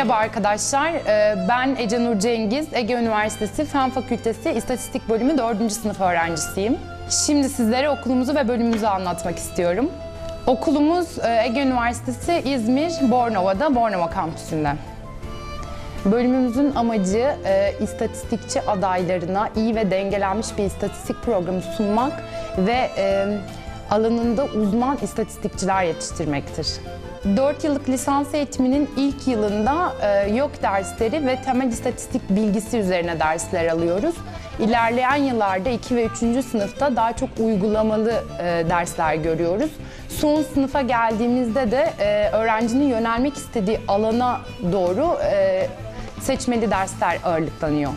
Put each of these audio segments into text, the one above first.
Merhaba arkadaşlar, Ee, ben Ece Nur Cengiz, Ege Üniversitesi Fen Fakültesi İstatistik Bölümü 4. sınıf öğrencisiyim. Şimdi sizlere okulumuzu ve bölümümüzü anlatmak istiyorum. Okulumuz e, Ege Üniversitesi İzmir, Bornova'da, Bornova kampüsünde. Bölümümüzün amacı e, istatistikçi adaylarına iyi ve dengelenmiş bir istatistik programı sunmak ve e, alanında uzman istatistikçiler yetiştirmektir. 4 yıllık lisans eğitiminin ilk yılında e, YÖK dersleri ve temel istatistik bilgisi üzerine dersler alıyoruz. İlerleyen yıllarda 2 ve 3. sınıfta daha çok uygulamalı e, dersler görüyoruz. Son sınıfa geldiğimizde de e, öğrencinin yönelmek istediği alana doğru e, seçmeli dersler ağırlıklanıyor.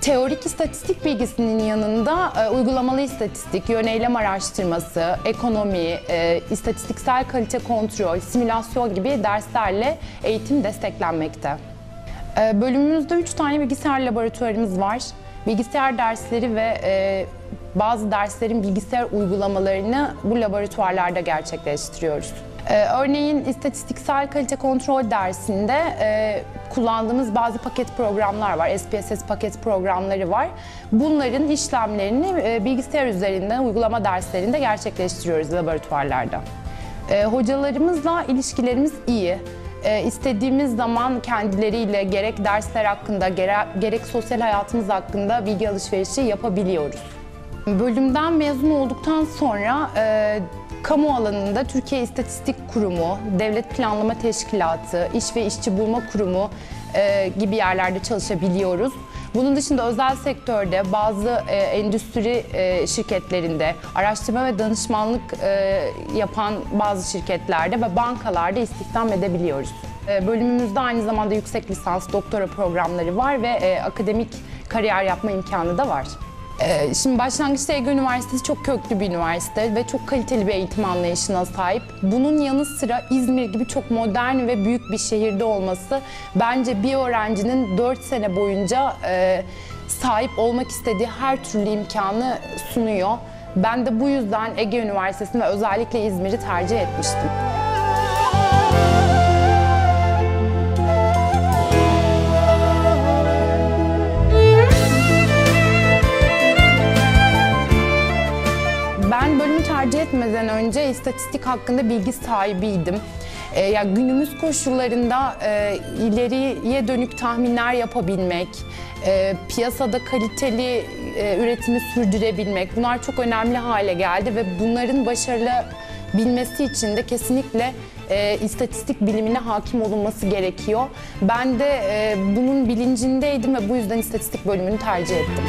Teorik istatistik bilgisinin yanında e, uygulamalı istatistik, yöneylem araştırması, ekonomi, e, istatistiksel kalite kontrol, simülasyon gibi derslerle eğitim desteklenmekte. E, bölümümüzde 3 tane bilgisayar laboratuvarımız var. Bilgisayar dersleri ve e, bazı derslerin bilgisayar uygulamalarını bu laboratuvarlarda gerçekleştiriyoruz. Ee, örneğin istatistiksel kalite kontrol dersinde e, kullandığımız bazı paket programlar var. SPSS paket programları var. Bunların işlemlerini e, bilgisayar üzerinden uygulama derslerinde gerçekleştiriyoruz laboratuvarlarda. E, hocalarımızla ilişkilerimiz iyi. E, istediğimiz zaman kendileriyle gerek dersler hakkında gerek, gerek sosyal hayatımız hakkında bilgi alışverişi yapabiliyoruz. Bölümden mezun olduktan sonra e, kamu alanında Türkiye İstatistik Kurumu, Devlet Planlama Teşkilatı, İş ve İşçi Bulma Kurumu e, gibi yerlerde çalışabiliyoruz. Bunun dışında özel sektörde bazı e, endüstri e, şirketlerinde, araştırma ve danışmanlık e, yapan bazı şirketlerde ve bankalarda istihdam edebiliyoruz. E, bölümümüzde aynı zamanda yüksek lisans, doktora programları var ve e, akademik kariyer yapma imkanı da var. Ee, Şimdi başlangıçta Ege Üniversitesi çok köklü bir üniversite ve çok kaliteli bir eğitim anlayışına sahip. Bunun yanı sıra İzmir gibi çok modern ve büyük bir şehirde olması bence bir öğrencinin 4 sene boyunca e, sahip olmak istediği her türlü imkanı sunuyor. Ben de bu yüzden Ege Üniversitesi'ni ve özellikle İzmir'i tercih etmiştim. Etmeden önce istatistik hakkında bilgi sahibiydim. Ee, ya günümüz koşullarında e, ileriye dönük tahminler yapabilmek, e, piyasada kaliteli e, üretimi sürdürebilmek bunlar çok önemli hale geldi ve bunların başarılı bilmesi için de kesinlikle e, istatistik bilimine hakim olunması gerekiyor. Ben de e, bunun bilincindeydim ve bu yüzden istatistik bölümünü tercih ettim.